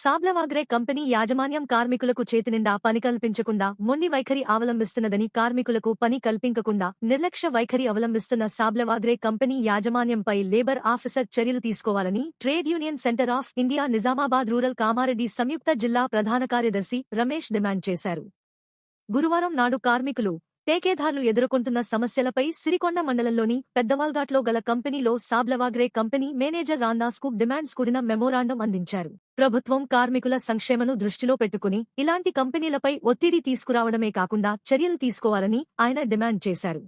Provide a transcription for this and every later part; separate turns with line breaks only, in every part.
సాబ్లవాగ్రే company యాజమాన్యం కార్మికులకు చేతినిండా పని కల్పించకుండా మొండి వైఖరి అవలంబిస్తున్నదని కార్మికులకు పని కల్పించకుండా నిర్లక్ష్య వైఖరి అవలంబిస్తున్న సాబ్లవాగ్రే కంపెనీ యాజమాన్యంపై లేబర్ ఆఫీసర్ చర్యలు తీసుకోవాలని trade union centre of India Nizamabad rural Kamareddy సంయుక్త జిల్లా ప్రధాన కార్యదర్శి రమేష్ డిమాండ్ చేశారు. గురువారం నాడు కార్మికులు టేకేదారులు ఎదుర్కొంటున్న సమస్యలపై సిరికొండ మండలంలోని పెద్దవాల్ఘాట్లో గల కంపెనీలో సాబ్లవాగ్రే కంపెనీ మేనేజర్ రాందాస్కు డిమాండ్స్ కూడిన మెమోరాండం అందించారు. ప్రభుత్వం కార్మికుల సంక్షేమను దృష్టిలో పెట్టుకుని ఇలాంటి కంపెనీలపై ఒత్తిడి తీసుకురావడమే కాకుండా చర్యలు తీసుకోవాలని ఆయన డిమాండ్ చేశారు.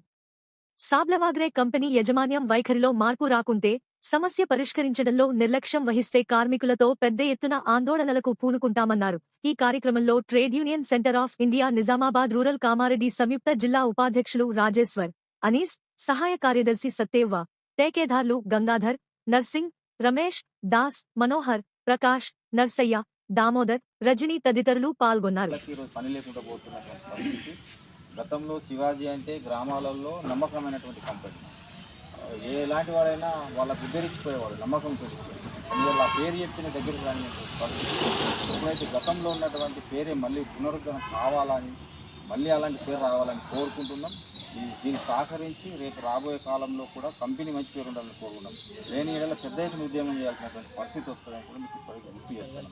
సాబ్లవాగ్రే కంపెనీ యజమాన్యం వైఖరిలో మార్పు రాకుంటే సమస్య పరిష్కరించడంలో నిర్లక్ష్యం వహిస్తే కార్మికులతో పెద్ద ఎత్తున ఆందోళనలకు పూనుకుంటామన్నారు. ఈ కార్యక్రమంలో trade union centre of India Nizamabad rural Kamareddy సంయుక్త జిల్లా ఉపాధ్యక్షులు రాజేశ్వర్ అనీస్ సహాయ కార్యదర్శి సత్తేవ్వ టేకేదార్లు గంగాధర్ నర్సింగ్ రమేష్ దాస్ మనోహర్ ప్రకాష్ నర్సయ్య దామోదర్ రజనీ తదితరులు పాల్గొన్నారు.
పని లేకుండా పోతున్నటువంటి గతంలో శివాజీ అంటే గ్రామాలలో నమ్మకమైనటువంటి కంపెనీ ఏ ఎలాంటి వాడైనా వాళ్ళకు ఉద్ధరించిపోయేవాడు నమ్మకంతో అందువల్ల పేరు చెప్పిన దగ్గరికి రాని ఎప్పుడైతే గతంలో ఉన్నటువంటి పేరే మళ్ళీ పునరుద్ధరణ కావాలని మళ్ళీ అలాంటి పేరు రావాలని కోరుకుంటున్నాం. దీన్ని సహకరించి రేపు రాబోయే కాలంలో కూడా కంపెనీ మంచి పేరు ఉండాలని కోరుకున్నాం లేని ఏడల పెద్ద ఎత్తున ఉద్యమం చేయాల్సినటువంటి పరిస్థితి వస్తుందని కూడా మీకు ఇప్పటికీ గుర్తు చేస్తాను.